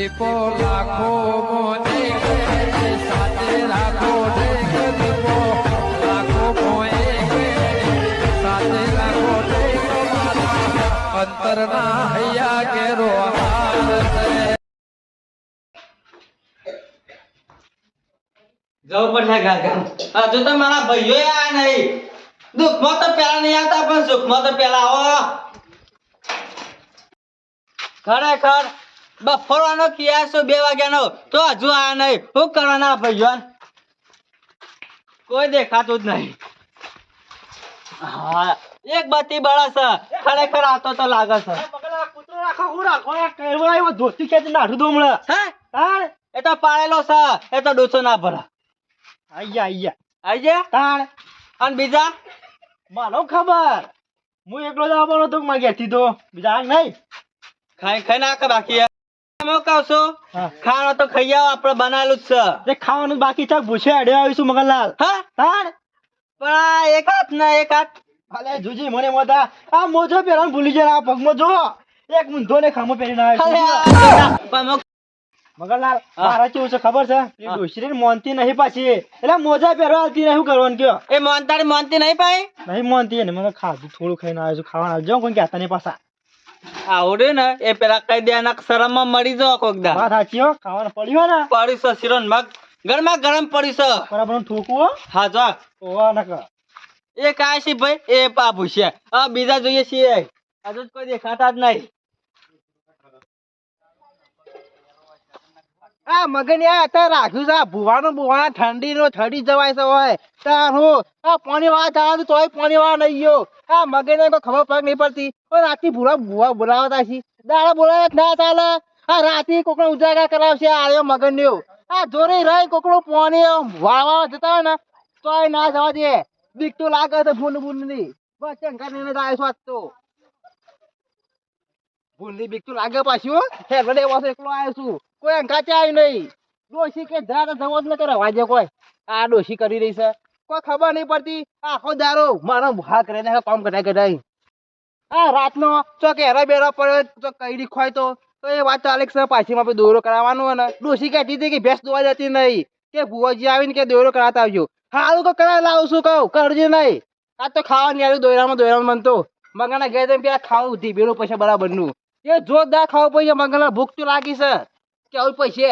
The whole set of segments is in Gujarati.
દીપો લાખો મોને સાથે રાખો લાખો સાથે રાખો અંતરના હૈયા કેરો તો મારા ભાઈઓ આયા નહીં. દુઃખમાં તો પેલા નહીં પણ સુખમાં તો પેલા ખરેખર બફોરવાનો કિયાસો બે વાગ્યાનો. તો હજુ આ નહીં. શું કરવાના ભાઈઓ કોઈ દેખાતું જ નહીં. હા એક બત્તી બળસ ખરેખર આતો તો લાગે છે. હે? એ તો પાડેલો છે. એ તો ડોસો ના ભરા. આઈ ગયા? અને બીજા? મારો ખબર. હું એકલો જ આવવાનો મારા ઘેરથી તો. બીજા નહીં? ખાઈ ખાઈ નાખ બાકી. ખાવાનો તો ખાઈ આવો આપણે બનાવેલું જ છે. ખાવાનું બાકી છે ભૂસે અડે આવીશું મગનલાલ હા? પણ એક હાથ ના એક હાથ. અલે જુજી મને મોટા આ મોજો પહેરવાનું ભૂલી જાય આ પગમાં જો એક મૂંધો ને ખામો પહેરીને આવ્યો મગનલાલ મારા કેવું છે ખબર છે? હા. મોનતી નહીં પાછી. એટલે મોજા પહેરવા આવતી નહીં કરવાનું કયો? એ મોનતારી મોનતી નહીં પાઈ? નહીં મોનતી ને મને ખાધું થોડું ખાઈને આવ્યો છું ખાવાનું આવજો કોઈ કહેતા નહીં પાછા. આવડે ને એ પેલા કઈ દે એના શરમમાં મરી જાવ કોક દા. વાત સાચી હો ખાવાનું પડ્યું ને? પડ્યું છે શિરોન મગ ગરમા ગરમ પડ્યું છે બરાબર ઠોકવું હા? જો ઓવા એ કાય છે ભાઈ એ પાપુ છે આ બીજા જોઈએ છીએ. આજે કોઈ દેખાતા જ નહીં. આ મગન યાર અત્યારે રાખ્યું છે. આ ભુવાનું ભુવાના ઠંડી નો ઠડી જવાય છે હોય તાર હું આ પાણી વાળા જવાનું તોય પાણી વાળા નહીં ગયો. આ મગન ખબર પગ નહીં પડતી. રાતી ભૂરા ભુવા બોલાવતા છે દાડા બોલાવે ના ચાલે. આ રાતે કોકડો ઉજાગર કરાવશે આર્યો મગન ન્યો આ જોરે રહી કોકડો પાણી વાળવા જતા હોય ને, તોય ના જવા દે. બીક તો લાગે તો ભૂંડ ભૂંડની બસ ચંકા ને જાય સ્વાદ તો ભૂલની બીક તો લાગે પાછી હે. રડે વાસો એકલો આવ્યો છું. કોઈ અંકા આવ્યું નહીં. ડોશી કે તો જવો જ ન કરે. વાજે કોઈ. આ ડોશી કરી રહી છે. કોઈ ખબર નહીં પડતી. આખો દારો મારો ભાગ કરે કામ કઢાઈ કઢાઈ. આ રાતનો ચોક હેરા બેરા પડ્યો તો કઈ ખોય તો? તો એ વાત ચાલે છે પાછીમાં આપણે દોરો કરાવવાનો અને ડોસી કહેતી હતી કે ભેંસ દોવા જતી નહીં. કે ભુવાજી આવીને કે દોરો કરાતા આવજો. હારું તો કરા લાવું છું કહું? કરજો નહીં. આ તો ખાવા નહીં આવ્યું દોરામાં દોરામાં મનતો મગાના ઘેર જઈને પેલા ખાવું ધીબેલું પૈસા બરાબરનું એ જોરદાર ખાવું પડશે મગાના ભૂખ તો લાગી છે. કે આવું પૈસે?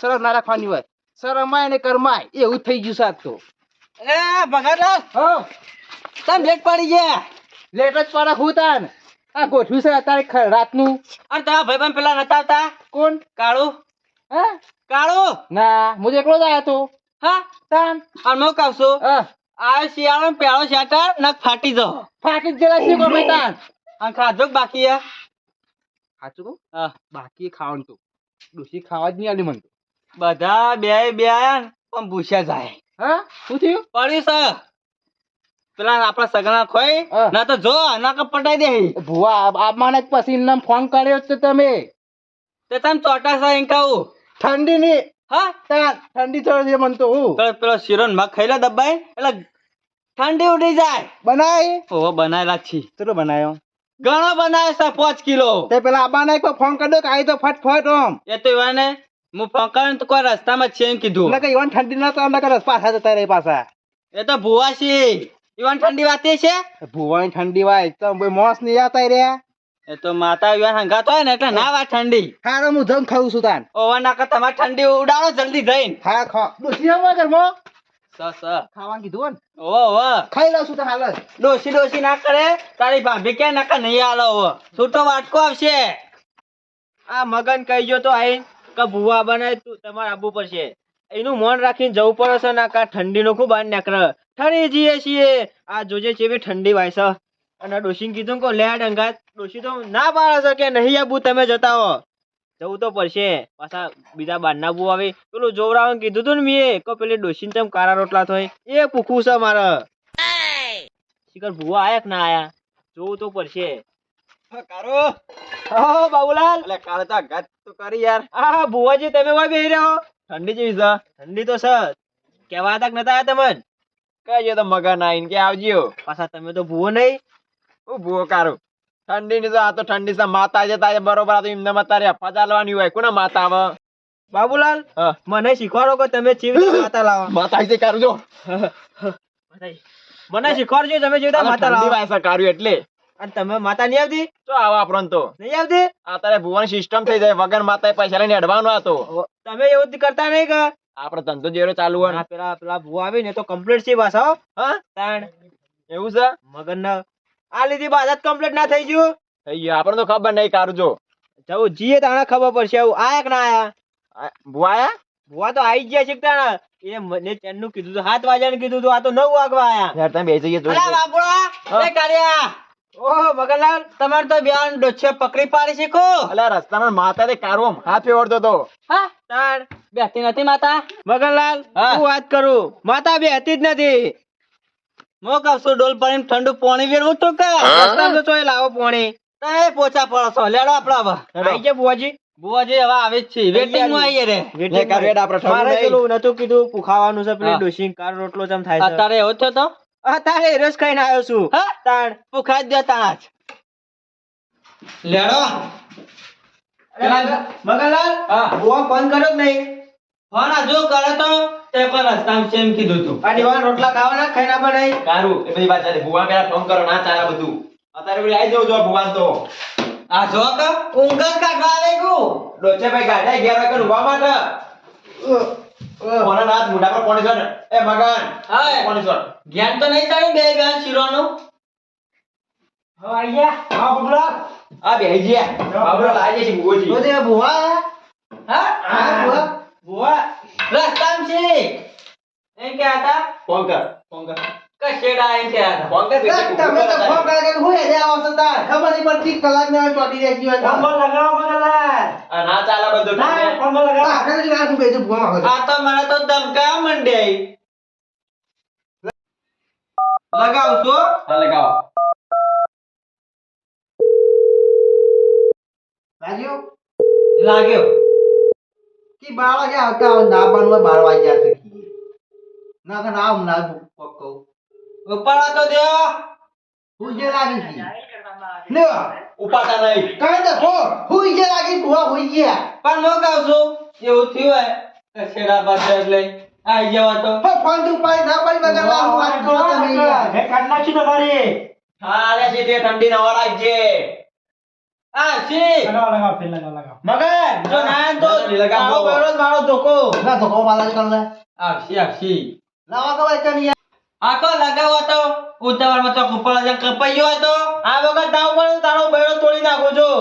શરમ ના રાખવાની હોય. શરમાય ને કરમાય એવું થઈ ગયું સાત તો. એ ભગતલાલ હા. તમે ભેગ પડી ગયા લેટ જ પાડા હું તાન આ ગોઠવ્યું છે અત્યારે રાતનું. અને તારા ભાઈ પેલા નતા આવતા? કોણ? કાળુ. હે? કાળુ? ના હું એકલો જ આવ્યો તો. હા? તાન. અને હું કહું છું. આ શિયાળો પેળો શેટર નક ફાટી જો ફાટી જ ગયેલા છે કોઈ તાન અને ખાધો બાકી હે? સાચું કહું હા. બાકી ખાવાનું તો. ડોસી ખાવા જ નહીં આલી મને તો. બધા બે બે પણ ભૂસ્યા જાય. હા? શું થયું? પડ્યું છે. પેલા આપણા સગના ખોઈ ના તો જો ના કે પટાઈ દે. ભુવા આમાં પછી ફોન કર્યો તો તમે. તે તને ચોટા છે એમ કહું. ઠંડી ની હા? તાન ઠંડી છે મને તો હું. પેલો પેલો શીરો ને મગ દબાઈ એટલે ઠંડી ઉડી જાય. બનાય? ઓહો બનાયેલા છી. ચલો બનાયો? ઘણો બનાવે છે પાંચ કિલો. તે પેલા આબાને એક ફોન કરી દો કે તો ફટફટ ઓમ એ તો એવાને હું ફોન તો કોઈ રસ્તામાં છે એમ કીધું. એટલે કે ઈવન ઠંડી ના તો અંદર કરે પાછા જતા રહે પાછા. એ તો ભુવાસી ઈવન ઠંડી વાતે છે? ભુવાની ઠંડી વાય તો મોસ નહીં આવતા રહ્યા એ તો માતા ઈવન હંગાત હોય ને એટલે ના વાત ઠંડી. હારો હું જમ ખાઉં છું તાન. ઓવા નાકા તમારે ઠંડી ઉડાડો જલ્દી જઈને. હા ખા. ડોસી આવો મો સ સ. ખાવાનું કીધું ને? ઓવો ઓવો. ખાઈ લઉં છું તો હાલ ડોસી ડોસી ના કરે? તારી ભાભી ક્યાં નાકા નહીં આલો હવે છૂટો વાટકો આવશે. આ મગન કહી જો તો આઈ કે ભુવા બને તું તમારે આવવું પડશે એનું મન રાખીને જવું પડે છે ના કા ઠંડીનો ખૂબ આન નીકળે. ઠરી જઈએ છીએ. આ જોજે છે બી ઠંડી ભાઈ છે. અને ડોશીને કીધું કે લે ડંગા. ડોશી તો ના પાડે છે કે નહીં આવું તમે જતા હો. જવું તો પડશે. પાછા બીજા બારના બુ આવે. પેલું જોવરાવાનું કીધું તું ને મેં કે પેલી ડોશીને તેમ કારા રોટલા થાય એ પૂછવું છે મારે. શિખર ભૂવા આયા કે ના આયા? જોવું તો પડશે. કારો. હા બાબુલાલ. કાલે તો ઘાત તો કરી યાર. હા ભુવાજી તમે હોય બેહી રહ્યો ઠંડી જેવી છે. ઠંડી તો છે કેવા તક નતા આયા તમે કહેજો તો મગન આઈને કે આવજો. પાછા તમે તો ભૂવો નહીં? હું ભૂવો કારો ઠંડી ની તો આ તો ઠંડી છે. માતા છે તારે બરોબર આ તો એમને માં તારે અફવા ચાલવાની હોય. કોના માતા આવે? બાબુલાલ. મને શીખવાડો કે તમે ચીવી માતા લાવો? માતા છે કારું મને શીખવાડજો તમે જેવી માતા લાવો. કારું એટલે. અને તમે માતા નહીં આવતી? તો આવા આપણને તો. નહીં આવતી? આ તારે ભુવન સિસ્ટમ થઈ જાય. વગર માતા પૈસા લઈને અડવાનો હતો. તમે એવું કરતા નહીં કે? આપડે ધંધો જેરો ચાલુ હોય પેલા પેલા ભૂવા આવી ને તો કમ્પ્લીટ છે પાછા. હો. તાણ. એવું છે? મગન આ લીધી બાદ કમ્પ્લીટ ના થઈ ગયું. થઈ ગયું. આપણને તો ખબર નહીં કારું જો. જવું જીએ તાણે ખબર પડશે. આવું આયા કે ના આયા? ભુવા આયા? ભૂવા તો જ ગયા છે તાણે? એ મને ચેનનું કીધું હતું સાત વાગ્યાનું કીધું આ તો નવ વાગવા આયા. યાર તમે બેસી ગયા કાળિયા. ઓહો મગનલાલ તમારે તો બેન ડોછે પકડી પાડી શીખો અલા રસ્તામાં માતા તે કારું હાથ ફેરવડતો તો. હા તાણ બેસતી નથી માતા. મગનલાલ હું. વાત કરું. માતા બે જ નથી. મો કશું ડોલ પાણીને ઠંડુ પાણી વેરવું તો કે? રસ્તામાં તો લાવો પાણી. પોચા પડશો લેડો આપડા હવે. આઈ ગયા બુવાજી? બુવાજી હવે આવે જ છે. વેટિંગમાં આવીએ રે. લે કર વેટ આપણે મારે પેલું નતું કીધું પુખાવાનું છે પેલી. કાર રોટલો જમ થાય છે. અત્યારે એવો થયો તો? અત્યારે રસ ખાઈને આવ્યો છું. હા? તાણ પૂખા જ. દે તાણ લેડો મગનલાલ હા. બુવા ફોન કર્યો જ નહીં. ફોન હજુ કરે તો તે પણ રસ્તામાં છે એમ કીધું તું. આ દીવાન રોટલા ખાવાના ખાઈને પણ નહીં કારું એ બધી વાત ચાલે ભુવા પેલા ફોન કરો ના ચાલે બધું. અત્યારે પેલી આવી જવું જો ભુવાન તો. આ જો કે ઊંઘ કાઢવા આવે ગયું ડોચે ભાઈ ગાડા ગેરા કરું માટે કોના રાત મોઢા પર કોણ છે એ મગન હા. કોણ છે જ્ઞાન તો નહીં ચાલ્યું બે ગાન શિરોનું? હા આયા હા બબલા. આ બેહી ગયા. બબલા. લાગે છે ભુવોજી જોજે બુવા હા? હા બુવા બુવા રસ્તામ છે એમ કે હતા ફોન કર? ફોન કર? કે એમ કે ફોન કર તમે તો ફોન કરે કે હું હેડે આવો છો તાર. ખબર નહીં પડતી કલાક ને ચોટી રહી ગયો નંબર લગાવો મગનલાલ ના ચાલે બધું ના તમે લગાવો. આખરે જ રાત હું બેઠું આ તો મને તો ધમકાવા માંડ્યા લગાવશો હા લગાવો. લાગ્યો? લાગ્યો. કે બાર વાગે આવતા આવો ના બનવા બાર વાગ્યા છે. કી. ના કે ના ના પક્કો ઉપાડવા તો દો. હું લાગી કી લ્યો ઉપાતા નહીં. કાઈ દે હો હું જે લાગી ભૂવા હોઈ ગયા. પણ હું કહું છું એવું થયું હોય કે શેડા પાસે એટલે આઈ જવા તો. હો ફોન તું પાડી ના પાડી વગર હું વાત કરો તમે. હે કાઢ નાખી તમારી હા આલે છે તે ઠંડી નવા રાખજે. આ શી લગાવો લગાવો ફેર લગાવો લગાવો. મગન જો ના તો લગાવો. જ મારો ધોકો. ના કર લે તો લગાવો તો. ઉતાવળમાં તો કુપળ જ કપાઈ ગયો હતો આ વખત તાવ પણ તારો બેડો તોડી નાખું છું.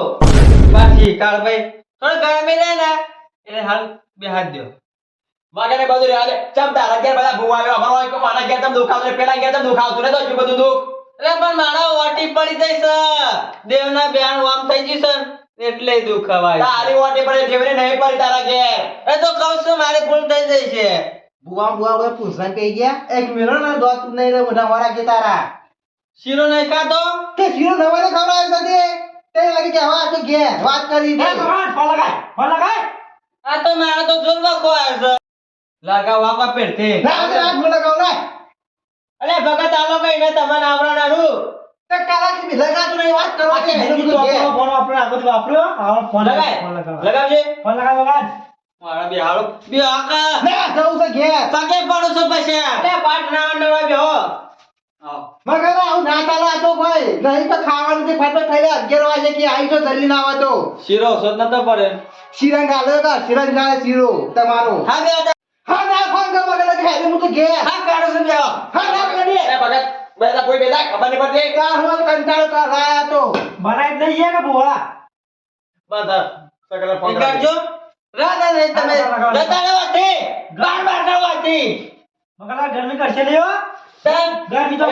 બાકી કાળ ભાઈ થોડો ગરમી રહે ને એટલે હાલ બે હાથ દો. વાગે બધું રે ચમ તારા ઘેર બધા ભૂવા આવ્યો અમારો એક મારા ઘેર તમ દુખાવતું ને પેલા ઘેર તમ દુખાવતું ને તો હજુ બધું દુખ. એટલે પણ મારા વાટી પડી જઈ છે. દેવના બેન વામ થઈ જશે સર એટલે દુખાવાય તારી વાટી પડે જેવને નહીં પડી તારા ઘેર. એ તો કહું છું મારી ભૂલ થઈ જઈ છે. બુવા બુવા બધા પૂછવા કહી ગયા એક મેરો ના દોત નહીં રે મોઢા વાળા કે તારા શીરો નહીં ખાતો તે શીરો નવાને ખવડાવે છે તે તે લાગે કે હવે આ તો ઘેર વાત કરી દે ભગવાન ફોન લગાય આ તો મારે તો જોરવા ખોવાય છે લગાવવા કા પેટથી ના આજે રાત મને કહો ને અલે ભગત આલો કઈ ને તમને આવરાનારું તે કાલા કે લગાતું નહીં વાત કરવા કે તો ફોન આપણે આગળ વાપર્યો હવે ફોન લગાય લગાવો લગાવજે ફોન લગાવો લગાવ મારા બે હાલો બે આકા. ના જવું છે ઘેર. પગે પડું છું પછી. અલે પાટ ના અંડવા બેહો આવ મગર આવું ના ચાલે આ તો ભાઈ નહીં તો ખાવાનું તે ફાટો થઈ જાય અગિયાર વાગે કે આવી તો જલ્દી ના આવે તો શીરો સોદ નતો પડે શિરંગ આલે તો શિરંગ ગાલે શીરો તમારો. હા બે હા ના ફોન કર મગર કે હેડે હું તો ઘેર. હા કાઢો છું બેહો હા. ના કરી એ ભગત બેટા કોઈ બેટા ખબર નહીં પડતી. કાર હું કંટાળો કર આયા તો. બનાવી જ કે બુવા બસ સકલ ફોન એ કાઢજો. રાધા નહીં તમે લગાવો, લગાવો. બાર બાર કરશે લ્યો તો તું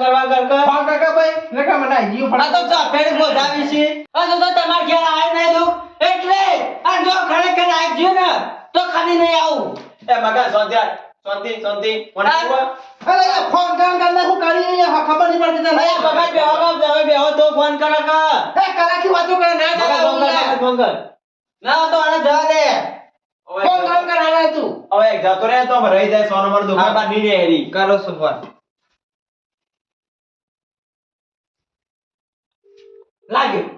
કરવા તો તો તમાર ઘેર આય નહીં દઉં એટલે આ જો ખરેખર આવી ગયું ને તો ખાલી નહીં આવું. એ મગન શાંતિ રાખ. શાંતિ શાંતિ. ફોન હા. કરવા. અરે યાર ફોન કર કર હું કરી અહીંયા ખબર નહીં પડતી તો ના તો આને જવા દે. કોણ કામ કર કર તું. હવે એક જતો રહે તો રહી જાય સો નંબર દુકાન. પર રહે હેરી. કરો ફોન લાગ્યું.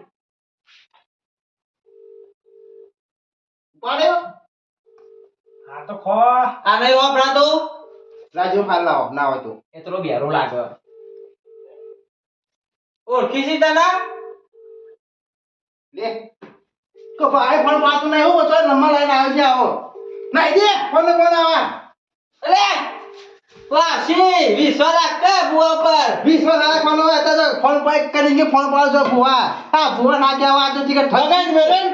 પાડ્યો? હા તો ખો. આ નહીં વાપરાતું? રાજુ ખાલ લાવો ના હોય તો એટલો બેરો લાગે. ઓળખી છી તને? લે. તો ભાઈ ફોન પાતું નહીં હું તો નંબર લઈને આવ્યો છે આવો. નહીં દે ફોન ફોન આવા. અરે વાસી વિશ્વાસ રાખ કે બુઆ પર વિશ્વાસ રાખવાનો હોય તો ફોન પાઈ કરીને ફોન પાડો છો ભુવા. હા ભુવા ના કહેવા તો ઠીક ઠગાઈ મેરેન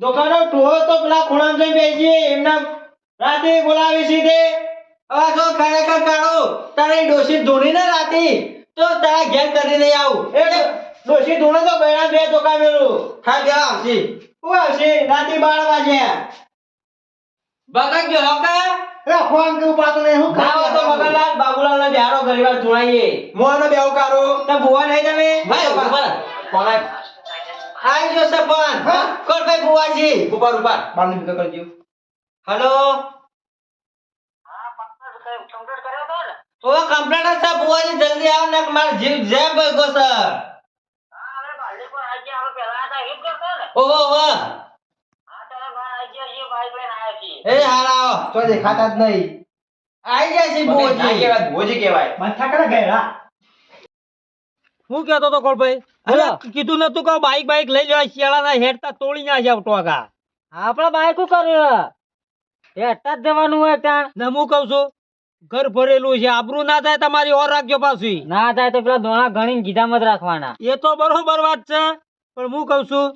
દુકાનો ટોહો તો પેલા ખૂણા જઈ બેસી એમના રાતે બોલાવી સીધે. હવે તો ખરેખર કાઢો તારે ડોસી ધોની ને રાતે તો તારા ઘેર કરી નહીં આવું. એટલે ડોસી ધોણે તો બૈરા બે ટોકા મેલું હા કે આવશે? હું આવશે? રાતે બાર વાગે. બગડ કે? હોકા એ ફોન કે ઉપાતો નહીં હું ના તો મગનલાલ બાબુલાલ ને બિહારો ગરીવાર જોડાઈએ મોનો બેવ કારો. તો ભુવા નહીં તમે? ભાઈ ઉપર કોણ આઈ જો સપન હા? ભાઈ ભુવાજી ઉપર ઉપરની ભેગા કરજો. હેલો? ઓ કમ્પ્લેટ છે બુવાજી જલ્દી આવ ને માર જીવ જેમ ભેગો છે. ઓહો ઓહો. એ હારા તો દેખાતા જ નહીં. આઈ ગયા છે મને કહેવાય ભોજી કહેવાય. માથા કરે ગયરા હું કહેતો તો કોળભાઈ અરે કીધું નતું કે બાઈક બાઈક લઈ લેવા શિયાળાના હેડતા તોડી ના જાવ ટોકા આપણા બાઈક કર્યું હેઠતા જ જવાનું હોય ત્યાં. ને હું કઉ છું ઘર ભરેલું છે આબરૂ ના થાય તમારી ઓર રાખજો પાછી. ના થાય તો પેલા દોણા ગણી ગીધામાં જ રાખવાના. એ તો બરોબર વાત છે પણ હું કઉ છું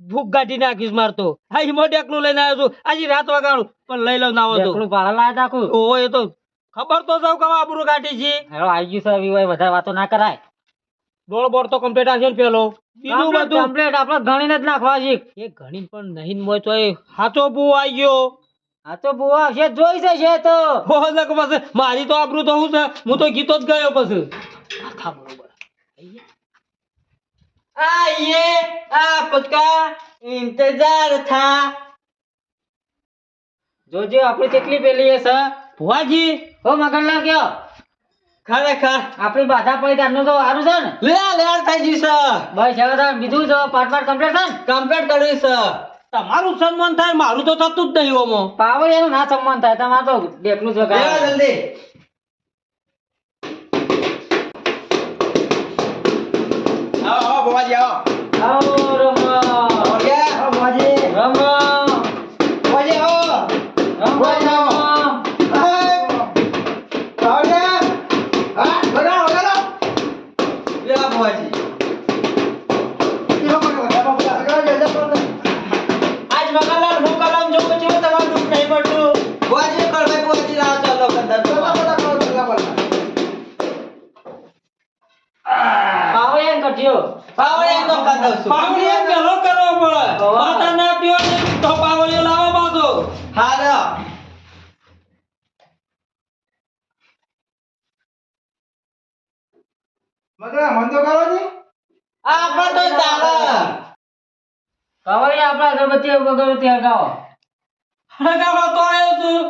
ભૂખ ગાંઠી નાખીશ મારતો હા હિમો ડેકલું લઈને આવ્યો છું. આજે રાત વગાડું. પણ લઈ લઉં ના હોય ભાડા લાયા નાખું. ઓ એ તો ખબર તો સૌ કવા આબરૂ કાઢી છે. હેલો આવી ગયું છે આવી વધારે વાતો ના કરાય. ડોળ બોડ તો કમ્પ્લીટ આવશે ને પેલો. બીજું બધું. કમ્પ્લીટ આપણે ગણીને જ નાખવા છે. એ ગણી પણ નહીં મોય તો એ હાચો બુ આવી ગયો. આ તો બુઆ છે જોઈ છે તો. હો ને મારી તો આબરૂ તો હું છે? હું તો ગીતો જ ગયો પછી. આખા બરોબર. आइए आपका इंतजार था જોજો આપણી કેટલી પેલી છે ભુવાજી હો મગનલાલ કયો ખરેખર આપણી બાધા પડી તારનું તો સારું છે ને લે લેર થઈ ગયું છે બસ હવે તાર બીજું જો પાર્ટ પાર્ટ કમ્પ્લીટ છે ને કમ્પ્લીટ કર્યું છે તમારું સન્માન થાય મારું તો થતું જ નહીં ઓમો પાવર એનું ના સન્માન થાય તમારે તો દેખલું જ લેવા વગાડવાનું. જલ્દી આવો આવો ભોવાજી આવો. આવો રમો કવળી વગર અગરબત્તી અગરબત્તી હળગાવો તો આવ્યો છું.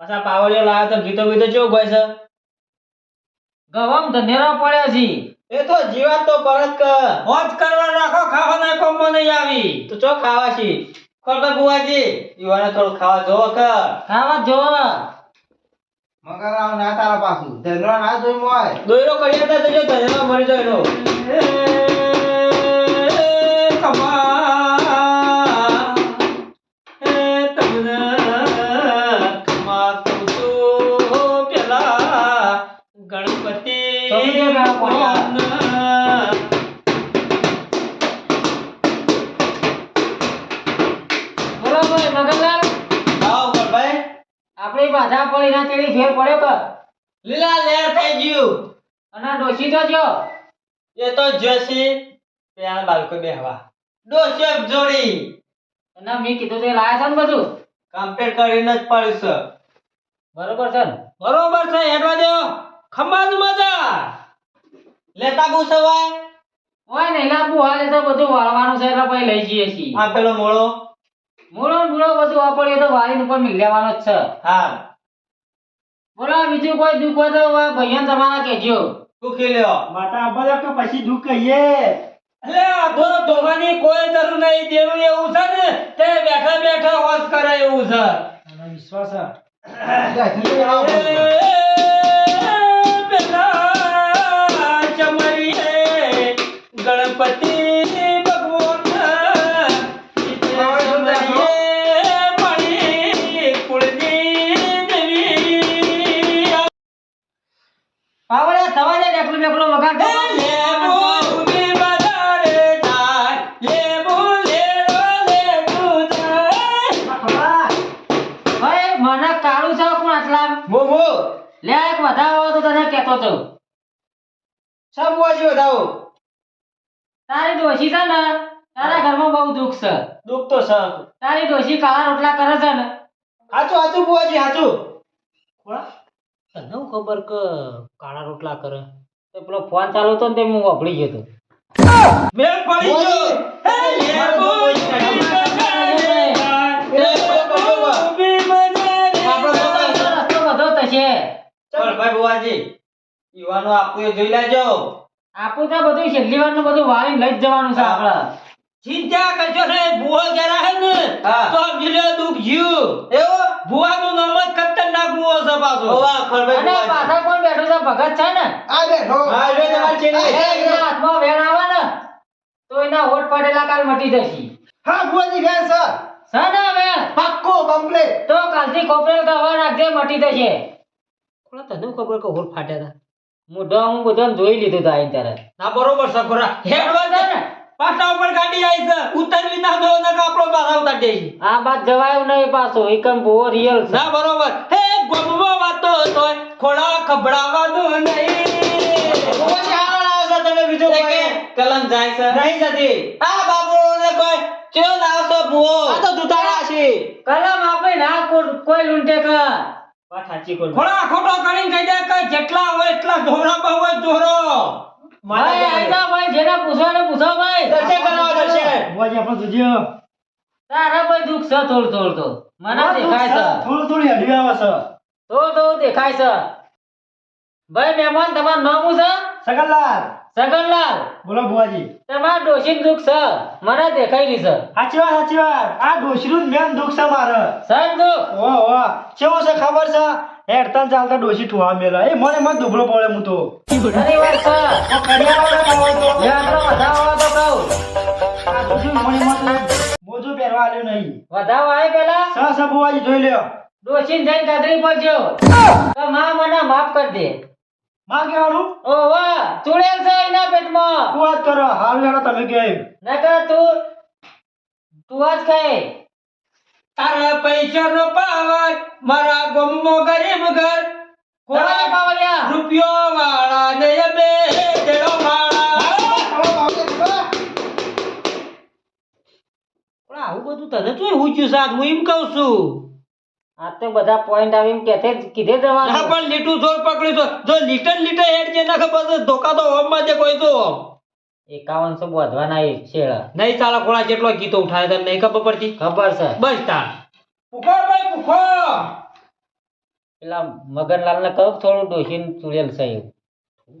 પાછા પાવડિયો લાવ્યો તો ગીતો ગીતો ચેવું ગાય છે? ગવામ ધનેરો પડ્યા છે એ તો જીવાત તો પરત કર હોજ કરવા રાખો ખાવા નાખો મને આવી. તો ચો ખાવા છે? ખોરતા બુવાજી યુવાને થોડું ખાવા જોવો કર ખાવા જો દોયરો કરીએ તો જો ધનેલો મરી જાય આપણી બાધા જોડી અને મેં કીધું તે લાયા છે ને બધું કમ્પ્લીટ કરીને જ પડ્યું બરોબર છે બરોબર છે હેડવા દો ખંભાત મજા લેતા પૂછવાય ઓય ને લાબુ હાલે તો બધું વાળવાનું છે એટલે પછી લઈ જઈએ છીએ. આ પેલો મોળો? મોળો મોળો બધું વાપરીએ તો વાળીને ઉપર મિલ લેવાનો જ છે. હા બોલો બીજું કોઈ દુઃખ હોય તો ભૈયા તમારા કહેજો. દુખી લ્યો? માતા આબા કે પછી દુખ કહીએ. એટલે આધો તો ધોવાની કોઈ જરૂર નહીં. તેનું એવું છે ને તે બેઠા બેઠા હોશ કરે એવું છે. વિશ્વાસ લે એક વધાવો તો તને કહેતો તો. સબ વાજી વધાવો તારી ડોશી છે ને તારા ઘરમાં બહુ દુઃખ છે. દુઃખ તો છે. તારી ડોશી કાળા રોટલા કરે છે ને. હાચું હાચું બુઆજી હાચું. તને હું ખબર કે કાળા રોટલા કરે? તો પેલો ફોન ચાલુ હતો ને તે હું વફળી ગયો હતો. મેળ પડી ગયો. હે ચાલ. ભાઈ બુઆજી યુવાનો આપવું એ જોઈ લેજો. આપું તો બધું છેલ્લી વારનું બધું વાળી લઈ જવાનું છે આપડે ચિંતા કરજો ને ભુવા જરા હે ને તો મિલ્યો દુઃખ જીવ. એવો? ભુવાનું નામ જ ખતરનાક ભુવો છે પાછો. ઓવા અને પાછા કોણ બેઠો છે? ભગત છે ને? આ બેઠો. હા જો તમારી ચેલી એ હાથમાં વેણ આવે ને તો એના હોઠ પડેલા કાલ મટી જશે. હા બુઆજી વેણ સર છે ને વેણ? પાક્કો કમ્પ્લીટ તો કાલથી કોપરેલ કહેવા નાખજે મટી જશે. કોણ તને ખબર કે હોર ફાટ્યા હતા? મોઢો હું બધાને જોઈ લીધું તા આઈને ત્યારે ના બરોબર છે ખોરા. હેડવા છે ને. પાટા ઉપર ગાડી આવી છે. ઉતરવી ના દો ને આપણો પાછા ઉતારી દે આ વાત જવાયું નહીં પાછો. એકમ બહુ રિયલ છે. ના બરોબર. હે ગોમમાં વાતો તો ખોડા નહીં. તમે બીજું કોઈ કલમ જાય છે. નહીં જતી. આ બાબુ ને કોઈ ચેવો લાવો ભૂવો? આ તો દુતાળા છે. કલમ આપણે ના કો- કોઈ લૂંટે કર વાત સાચી કોઈ ખોડા ખોટો કરીને કહી દે કે જેટલા હોય એટલા જોરા બહુ હોય ભાઈ જેને પૂછો તારા દુઃખ છે થોડું થોડ તો મને દેખાય છે થોડું થોડી હડ્યું આવે છે. થોડું થોડું દેખાય છે. ભાઈ મહેમાન તમારું નામ શું છે? સગનલાલ. સગનલાલ. બોલો ભુવાજી. તમાર ડોશી દુઃખ છે. મને દેખાઈ રહી છે. સાચી વાત સાચી વાત. આ ડોશીનું મેન દુઃખ છે મારે. સર દુખ? ઓ ઓ કેવું છે ખબર છે? હેડતા તન ચાલતા ડોશી ઠુવા મેલા. એ મને મત દુબળો પડે હું તો. ઘણી વાર છે. ઓ કડિયાવાળા ખાવા તો એ આપણો વધાવો તો કહું આ ડોશી મને મત મોજું પહેરવા આલ્યું નહીં. વધાવ આવે પેલા? સા સા ભુવાજી જોઈ લ્યો. ડોશી જઈને કાતરી જો તો માં મને માફ કરી દે. માં કહેવાનું ઓ વાહ છે એના પેટમાં. શું વાત કરો હાલ લેડો તમે કે નકર તું તું જ ખાય તારા પૈસાનો પાવર મારા ગમમાં ગરીબ ઘર. ખોડા રૂપિયો વાળા ને બે દેડો વાળા આવું બધું તને શું પૂછ્યું સાહેબ હું એમ કહું છું. આ તો બધા પોઈન્ટ આવીને કેથે કીધે ના હા પણ લીટું જોર પકડ્યું તો જો લીટર લીટર હેડ જે નાખે ખબર છે ધોકા તો હોમમાં જે કોઈ તો એકાવનસો બોધવાના એ શેળા નહીં ચાલા ખોળા જેટલો ગીતો ઉઠાવે તને નહીં ખબર પડતી? ખબર છે. બસ તાર. પૂખો ભાઈ પૂખો પેલા મગનલાલ ને કહું થોડું ડોશીને ચૂડેલ છે એવું.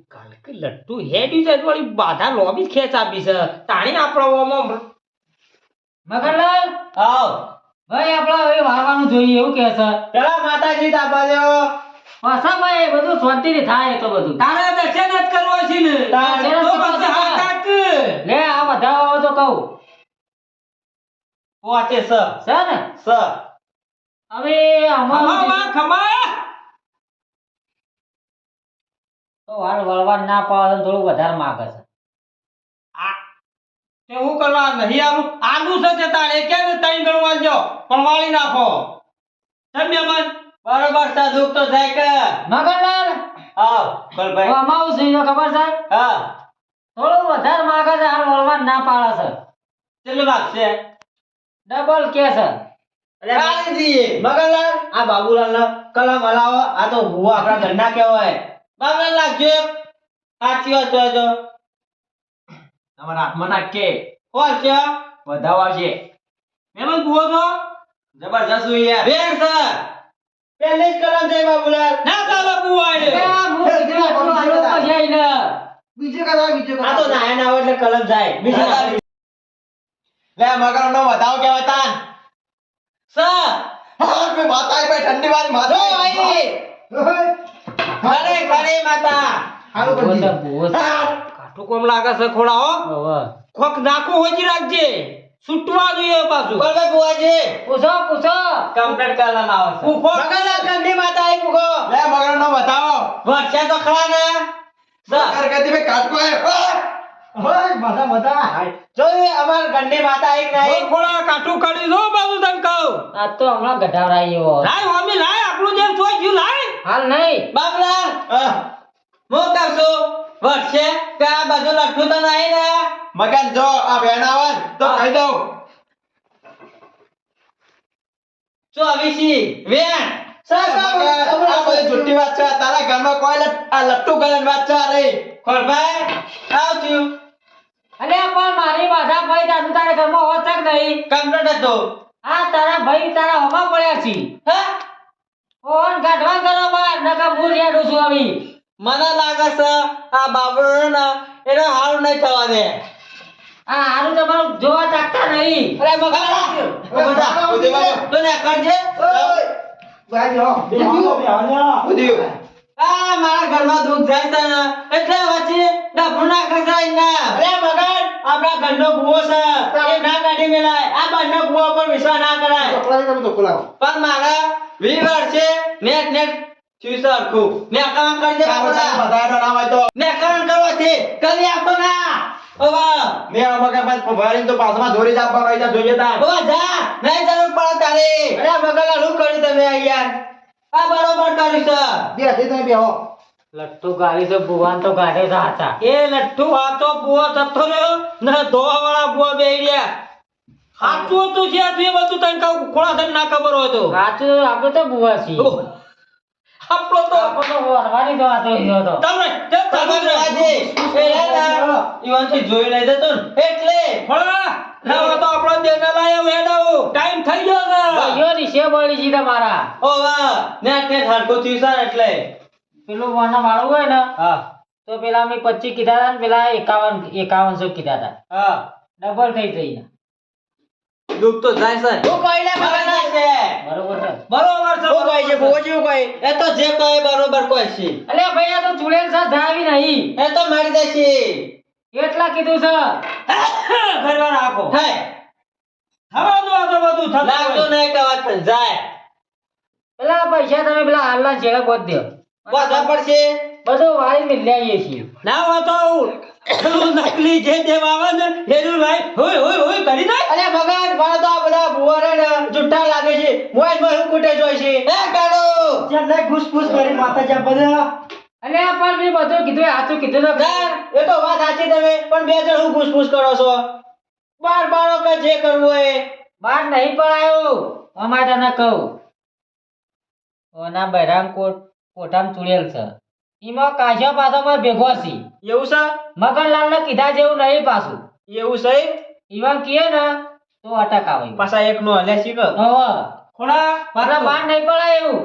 કાલ કે લટ્ટુ હેડી જાય વાળી બાધા લોબી ખેંચ આપી છે. તાણી આપણો ઓમો મગનલાલ? આવ. ભાઈ આપણે હવે વાળવાનું જોઈએ એવું કે છે. પેલા માતાજી તાપા દેવો પાછા ભાઈ બધું શાંતિથી થાય તો બધું. તારે દર્શન જ કરવો છે ને. તારે તો કાક લે આ બધા આવો તો કહું. પોતે સ છે ને? સ હવે અમારું ખમા ખમા તો વાળ વળવા ના પાડે થોડું વધારે માગે છે. તે હું કરવા નહીં આલું આલુ છે તે તારે. કે ને ત્રણ ગણું પણ વાળી નાખો. સમજ્યા મન બરોબર છે દુખ તો થાય કે. મગનલાલ! આવ કલભાઈ આમાં આવું છે ખબર છે? હા. થોડું વધારે માગે છે હાલ વળવા ના પાડે છે. કેટલું માગશે ડબલ કે છે. કાલી દીએ. મગનલાલ આ બાબુલાલ નો કલમ હલાવો. આ તો ભૂવા આપણા ઘરના કહેવાય. બાબુલાલ લાગજો એક. સાચી વાત છો તમારા હાથમાં નાખે કોણ છે? વધાવા છે મેમન કુવો છો? જબરજસ્ત હોય યાર. વેર સર પહેલે જ કલમ છે બાબુલાલ ના ચાલે બુઆ એ. બીજો આઈને. બીજે કદા બીજે આ તો નાય ના એટલે કલમ જાય. બીજો ના લે મગર નો વધાવ કેવા તાન. સર. હા મે માતા આઈ ભાઈ ઠંડી વાળી માથો માતા આઈ. ખરે ખરે માતા. હાલો બોલ કરજી તો બહુ કોમ લાગે છે ખોડાઓ હો. હવે. નાખું હોજી રાખજે. છૂટવા જોઈએ પાછું. બોલભાઈ બુવાજી પૂછો પૂછો. કમ્પ્લીટ કલમ આવે છે. પૂછો. મગનલાલ ગંદી માતા આઈ પૂછો લે મગર નો બતાવો. વર્ષે તો ખરા ને. મગર કહેતી ભાઈ કાટકો હે? ઓય મજા મજા જો અમાર ગંડી માતા આઈ કે બહુ ખોડા કાટું કાઢી દો બાબુ તને કહું. આ તો હમણાં ગઢાવરાઈ એવો. લાય હોમી લાય આપણું જેમ જોઈ ગયું લાય. હાલ નહીં. બાબલા હું. છું વર્ષે કે આ બધું લઠ્ઠું તો નહીં ને? મગન જો આ બેન આવે તો કહી દઉં. ચોવીસી વેણ? જુઠ્ઠી વાત છે તારા ઘરમાં કોઈ લટ- આ લટ્ટુ ગલન વાત છે ખોરભાઈ પણ મારી બાધા ભાઈ તારું તારા ઘરમાં હોત કે નહીં. કમ્પ્લીટ હતો આ તારા ભાઈ તારા હમા પડ્યા છે. હા? ફોન કાઢવા કરો બાર નકા હું રેડું છું આવી. મને લાગે છે આ બાબરો ને એને હારું નહીં થવા દે. આ હારું તમારું જોવા તાકતા નહીં. અરે તો ને કરજે ઉધી. આ મારા ઘરમાં દુઃખ જાય છે ને એટલે વચ્ચે ડફરું ના ખસાય ને અરે મગર આપણા ઘરનો ભૂવો છે. એ ના કાઢી મેલાય આ બંને ભૂવા પર વિશ્વાસ ના કરાય. પણ મારા વી વર્ષે નેટ નેટ થયું છે હોય તો. કામ કરવાથી કરી ના. હવે. આ તો પાછમાં દોરી જ આપવાનો હોય જોઈએ તાન. હવે જા. નહીં જરૂર પડે તારી. અરે મગર શું કર્યું તમે યાર. આ બરોબર કર્યું છે. બે તમે બેહો. તો ભુવાન તો છે એ લઠ્ઠુ વાતો બુઓ જતો રહ્યો ને ધોવા વાળા બુआ બે રહ્યા. સાચું તો જે હતું બધું તને કહું ખોળા તને ના ખબર હોય તો. સાચું આપણે તો ભુવા છીએ. આપણો તો આપણે તો વરવાની તો વાતો ઈયો તો તમે કેમ તમે તમે આજે એ રહેતા ઈવનથી જોઈ નહીં જતો ને એટલે ખોળા ના તો આપણો દેને લાયો હેડાવો ટાઈમ થઈ ગયો છે ભાઈઓ નીચે બળી જી તમારા ઓ વાહ નેટ નેટ હરખું થયું ને એટલે પેલું વાના વાળું હોય ને હા તો પેલા અમે પચીસ કીધા હતા ને પેલા એકાવન એકાવનસો કીધા હતા હા ડબલ થઈ જઈ દુઃખ તો જાય છે તું કહી લે બરાબર છે. બરોબર છે. બરોબર છે હું કહી છે બોજી કહી એ તો જે કહે બરોબર કહે છે. અલે ભાઈ આ તો ચુડેલ છે જાવી નહીં. એ તો મારી દેશે. એટલા કીધું છે. ઘરવાર રાખો હે થવાનું આ તો બધું થતું લાગતો નહીં કે વાત જાય. પેલા પૈસા તમે પેલા હાલના છેડા ગોત દો. વધવા પડશે. બધું વાળી મિલ્યા છીએ. ના વાતો તો નકલી જે દેવ આવે ને એનું લાઈ હોય હોય હોય કરી નાખ. અરે ભગવાન મને તો આ બધા ભુવારે ને જુઠ્ઠા લાગે છે. મોબાઈલમાં શું કૂટે જોઈ છે. હે કાઢો જેમ લાઈ કરી માથા જ્યાં બધા. અલે પણ મેં બધું કીધું સાચું કીધું તો એ તો વાત સાચી તમે પણ બે જણ હું ઘૂસપૂસ કરો છો? બાર બારો કે જે કરવું એ. બાર નહીં પડાયો. અમારે તને કહું. ઓના બૈરામ કોટ કોઠામ ચુડેલ છે. ઈમાં કાશો પાછો માં ભેગો છે એવું છે? મગનલાલ ને કીધા જેવું નહીં પાછું. એવું છે ઈવન કીએ ને તો અટક આવે પાછા એક નો હલે શીખ. ખોડા મારા બાર નહીં પડાય એવું.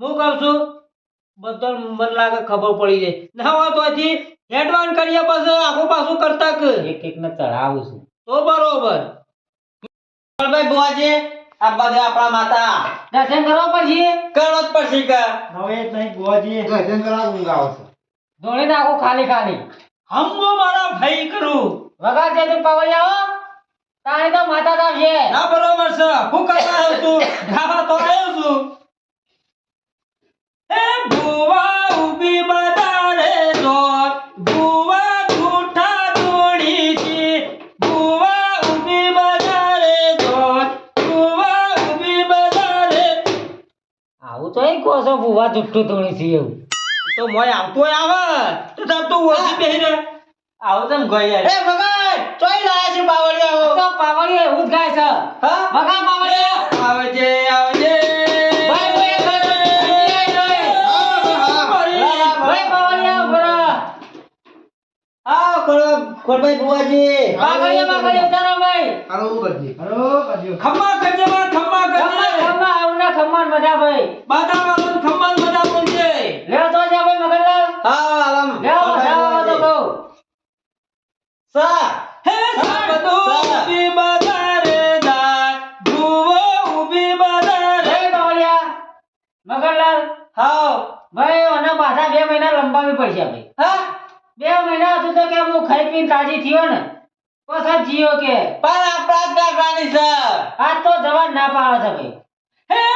હું કહું છું બધો મન લાગે ખબર પડી જાય. ના હોય તો હજી હેડવાન કરીએ પછી આખું પાછું કરતા એક એક ને ચડાવું છું. તો બરોબર. ભાઈ બુવાજી. આ બધે આપણા માતા. દર્શન કરવા પછી કરો જ પછી કે. હવે નહીં ગોજી દર્શન કરવા ઊંઘ આવશે. છે ધોળી નાખું ખાલી ખાલી. હમો મારા ભાઈ કરું. વગર જે તું પવળિયા હો? તારે તો માતા તા છે. ના બરોબર છે. હું કરવા આવ્યો છું. ખાવા તો આવ્યો છું. એ ભુવા ઊભી એ કહો છો ભૂવા જુઠ્ઠું ધોળી છે એવું. તો મોય આવતો આવે. તો તાર તો ઓછી બેહી રહે આવો તમ ગઈ એ ભગવાન ચોઈ લાયા છે બાવળિયા તો પાવળિયા એવું જ ગાય છે. હા? વગા પાવળિયા. આવજે આવજે. ભાઈ, ભાઈ, ભાઈ, ભાઈ, ભાઈ પાવળિયા ઊભો રહો. હા ખોલો ખોલભાઈ બુવાજી પાવળિયા પાવળિયા ઉતારો ભાઈ. હરો કરજી હરો કરજી ખમ્મા કરજે બધા ભાઈ. બતાવો ને ખમ્મા બતાવો છે. લે તો જા ભાઈ મગનલાલ હા આલમ લે બતાવો તો કહો. સા. હે સાબદો ઊભી બજારે જાય. ભૂવો ઊભી બજારે. બાવળિયા. મગનલાલ હાવ ભાઈ અને પાછા બે મહિના લંબાવી પડશે ભાઈ. હા? બે મહિના હતું તો કે હું ખાઈ પીને તાજી થયો ને. પછી જીયો કે. પણ આપણા જ કાઢવાની સર આજ તો જવાન ના પાડે છે ભાઈ.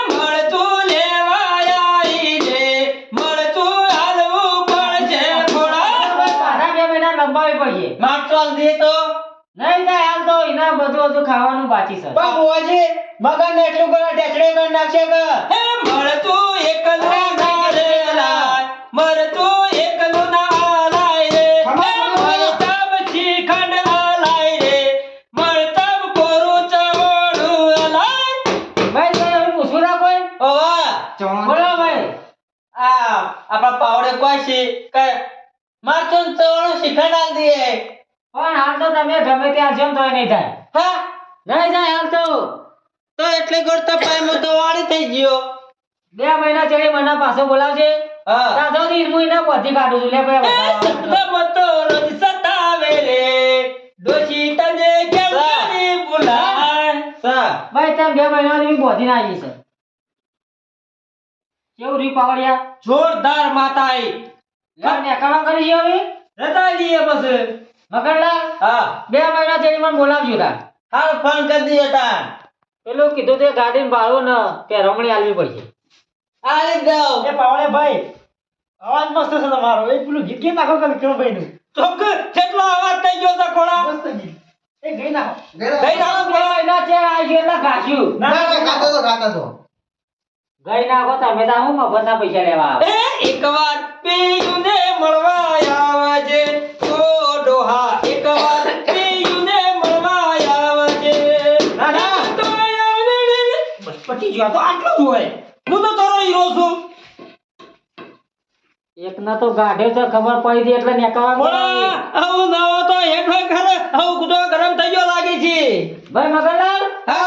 હે મળતું લેવા આઈ રે મળતું હાલવું પડશે થોડા. ભાઈ પાછા બે મહિના લંબાવી પડશે માર ચાલ દે તો. નહીં થાય હાલ તો એના બધું બધું ખાવાનું બાકી છે. પણ બુવાજી મગન ને એટલું કરે ટેકડે કરી નાખશે કે? હે મળતું ગમે ત્યાં જેમ તોય નહીં થાય હા નહીં થાય હાલ તો. તો એટલે કરતા પાય તો વાળી થઈ ગયો. બે મહિના ચડી મને પાછો બોલાવજે. હા. ત્યાં સુધી હું એને બધી કાઢું છું. લે ભાઈ એ રોજ સતાવે રે. દોષી તને કેમ કરી ભૂલાય સા. ભાઈ તમે બે મહિનાથી બી બોધી ના આવી છે. કેવું રી પાવડિયા? જોરદાર માતાઈ. યાર ને કરી હવે. રતા લઈએ બસ મગનલાલ હા. બે મહિના ચડી મને બોલાવજો તા હાલ ફોન કરી દીધો તા પેલું કીધું તે ગાડીને ભાડું ને પેરવણી આલવી પડશે. આલી દઉં. એ પાવડે ભાઈ અવાજ મસ્ત છે તમારો. એ પેલું ગીત ગીત નાખો કે વિક્રમભાઈ નું ચોક કેટલો અવાજ થઈ ગયો છે ખોડા મસ્ત ગીત. એ ગઈ નાખો. ગઈ ચેડ આવી ગયું એટલે ઘાસ્યું ગઈ નાખો તમે તા હું મફતના પૈસા લેવા આવે? વાર એકવાર પીયુને મળવા આવજે. ઓ પતી ગયો તો આટલું જ હોય. હું તો તારો હીરો છું. એક ના તો ગાઢ્યો છે ખબર પડી હતી એટલે નેકાવા આવું આવું નવો તો હેઠો ખરે આવું કૂદો ગરમ થઈ ગયો લાગે છે. ભાઈ મગનલાલ હા.